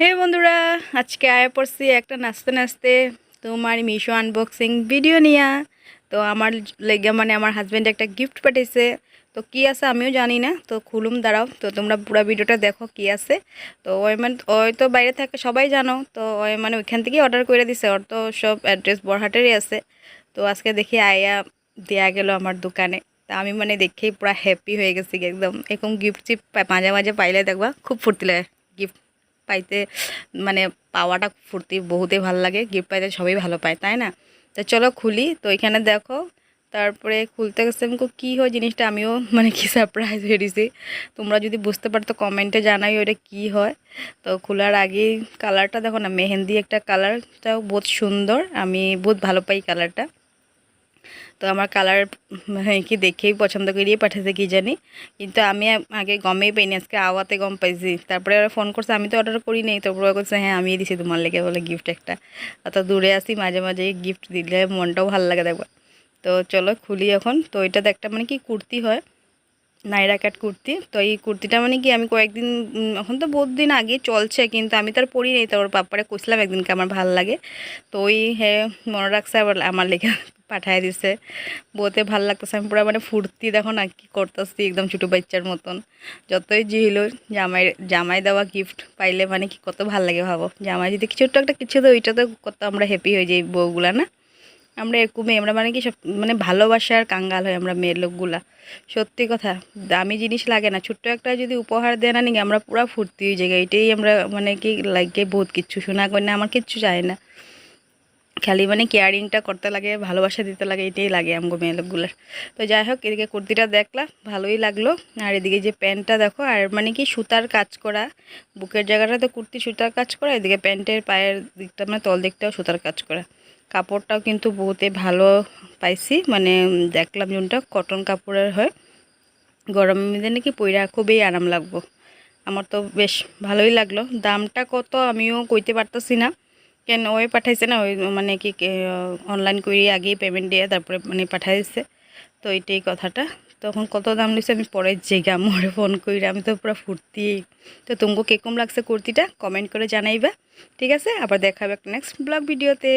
হে বন্ধুরা, আজকে আয়া পড়ছি একটা নাচতে নাচতে তোমার মিশো আনবক্সিং ভিডিও নিয়া। তো আমার লেগে মানে আমার হাজব্যান্ড একটা গিফট পাঠিয়েছে তো কি আছে আমিও জানি না, তো খুলুম, দাঁড়াও। তো তোমরা পুরো ভিডিওটা দেখো কি আছে। তো ওই মানে ওই তো বাইরে থাকে, সবাই জানো। তো ওই মানে ওইখান থেকেই অর্ডার করে দিছে, ওর তো সব অ্যাড্রেস বড়হাটেরই আছে। তো আজকে দেখি আয়া দেয়া গেল আমার দোকানে। তা আমি মানে দেখেই পুরো হ্যাপি হয়ে গেছি একদম। এরকম গিফট চিপ মাঝে মাঝে পাইলে দেখবা, খুব ফুর্তি লাগে গিফট পাইতে মানে পাওয়াটা ফুর্তি বহুতই ভালো লাগে গিফট পাইতে সবাই ভালো পায়, তাই না? তো চলো খুলি, তো এখানে দেখো, তারপরে খুলতে গেছে আমি কী হয় জিনিসটা আমিও মানে কি সারপ্রাইজ হয়ে দিছি তোমরা যদি বুঝতে পারতো কমেন্টে জানাই ওটা কি হয়। তো খোলার আগেই কালারটা দেখো না, মেহেন্দি একটা কালারটাও বহুত সুন্দর, আমি বহুত ভালো পাই কালারটা তো আমার কালার মানে কি দেখেই পছন্দ করিয়ে পাঠাতে কি জানি। কিন্তু আমি আগে গমেই পাইনি, আজকে আওয়াতে গম পাইছি। তারপরে ওরা ফোন করছে, আমি তো অর্ডার করি নেই। তারপরে করছে হ্যাঁ আমি দিছি তোমার লেগে বলে গিফট একটা। অত দূরে আসি মাঝে মাঝে গিফট দিলে মনটাও ভালো লাগে দেখবা তো চলো খুলি এখন। তো এটাতে একটা মানে কি কুর্তি হয়, নাইরা কাট কুর্তি। তো এই কুর্তিটা মানে কি আমি কয়েকদিন এখন তো বহুত দিন আগে চলছে, কিন্তু আমি তো আর পরি নেই। তারপর পাপ্পারে কইছিলাম একদিনকে আমার ভালো লাগে। তো ওই হ্যাঁ মনে রাখছে আবার আমার লেগে পাঠায় দিছে। বউতে ভালো লাগতেছে, আমি পুরো মানে ফুর্তি, দেখো না কি করতেছি, একদম ছোটো বাচ্চার মতন। যতই জি হলো জামাই জামাই দেওয়া গিফট পাইলে মানে কি কত ভালো লাগে ভাবো। জামাই যদি কিছু একটা কিছু তো ওইটাতে কত আমরা হ্যাপি হয়ে যাই বউগুলা, না? আমরা এরকমই আমরা মানে কি সব মানে ভালোবাসার কাঙ্গাল হয় আমরা মেয়ের লোকগুলা। সত্যি কথা, দামি জিনিস লাগে না। ছোট্ট একটা যদি উপহার দেয় না নাকি, আমরা পুরো ফুর্তি হয়ে যাই এটাই আমরা মানে কি লাগে বহুত শোনা করি না আমার কিচ্ছু চাই না। খালি মানে কেয়ারিংটা করতে লাগে, ভালোবাসা দিতে লাগে, এটাই লাগে আমগো মেয়ে লোকগুলোর। তো যাই হোক, এদিকে কুর্তিটা দেখলাম ভালোই লাগল। আর এদিকে যে প্যান্টটা দেখো, আর মানে কি সুতার কাজ করা, বুকের জায়গাটা তো কুর্তি সুতার কাজ করা, এদিকে প্যান্টের পায়ের দিকটা মানে তল দিকটাও সুতার কাজ করা। কাপড়টাও কিন্তু বহুতে ভালো পাইছি মানে দেখলাম যেটা কটন কাপড়ের হয়। গরমের মধ্যে নাকি পইরা খুবই আরাম লাগবো। আমার তো বেশ ভালোই লাগল। দামটা কত আমিও কইতে পারতেছি না। কেন? ওই পাঠাইছে না, ওই মানে কি অনলাইন করি আগেই পেমেন্ট দিয়ে তারপরে মানে পাঠাই দিচ্ছে তো এইটাই কথাটা। তখন কত দাম নিচ্ছে আমি পরে জেগা মোড়ে ফোন করি আমি তো পুরো ফুর্তি। তো তোমাকে কেকম লাগছে কুর্তিটা? কমেন্ট করে জানাইবা। ঠিক আছে? আবার দেখাবে নেক্সট ব্লগ ভিডিওতে